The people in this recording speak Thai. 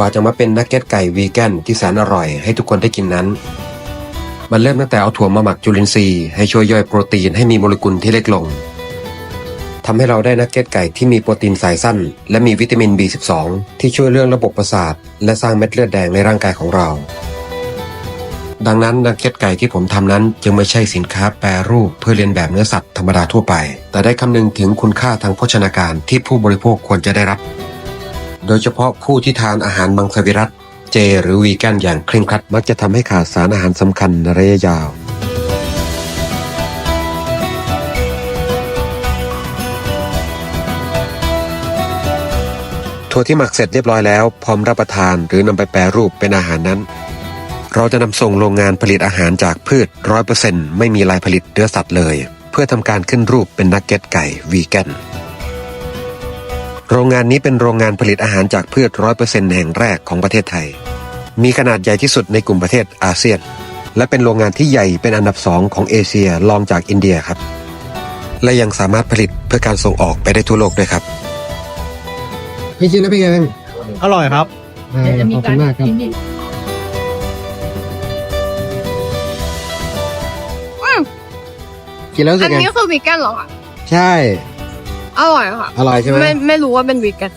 ว่าจะมาเป็นนักเก็ตไก่วีแกนที่แสนอร่อยให้ทุกคนได้กินนั้น มันเริ่มตั้งแต่เอาถั่วมาหมักจุลินทรีย์ให้ช่วยย่อยโปรตีนให้มีโมเลกุลที่เล็กลงทำให้เราได้นักเก็ตไก่ที่มีโปรตีนสายสั้น และมีวิตามิน B12 ที่ช่วยเรื่องระบบประสาท และสร้างเม็ดเลือดแดงในร่างกายของเรา ดังนั้นนักเก็ตไก่ที่ผมทำนั้นจึงไม่ใช่สินค้าแปรรูปเพื่อเลียนแบบเนื้อสัตว์ธรรมดาทั่วไป แต่ได้คำนึงถึงคุณค่าทางโภชนาการที่ผู้บริโภคควรจะได้รับ โดยเฉพาะผู้ที่ทานอาหารมังสวิรัตเจ หรือวีแกนอย่างเคร่งครัด มักจะทำให้ขาดสารอาหารสำคัญในระยะยาวถั่วที่หมักเสร็จเรียบร้อยแล้ว พร้อมรับประทานหรือนำไปแปรรูปเป็นอาหารนั้น เราจะนำส่งโรงงานผลิตอาหารจากพืชร้อยเปอร์เซ็นต์ไม่มีลายผลิตเนื้อสัตว์เลย เพื่อทำการขึ้นรูปเป็นนักเก็ตไก่วีแกน โรงงานนี้เป็นโรงงานผลิตอาหารจากพืชร้อยเปอร์เซ็นต์แห่งแรกของประเทศไทย มีขนาดใหญ่ที่สุดในกลุ่มประเทศอาเซียน และเป็นโรงงานที่ใหญ่เป็นอันดับสองของเอเชียรองจากอินเดียครับ และยังสามารถผลิตเพื่อการส่งออกไปได้ทั่วโลกด้วยครับ พี่กินแล้วเป็นไงบ้างอร่อยครับ อ่าเดี๋ยวจะมีขอบกาคุรณมากครับกินอีกกินแล้วรู้สึอักนไงนี้คือวีแกนเหรอคะใช่ อร่อยค่ะ อร่อยใช่ไหม ไม่ไม่รู้ว่าเป็นวีแกน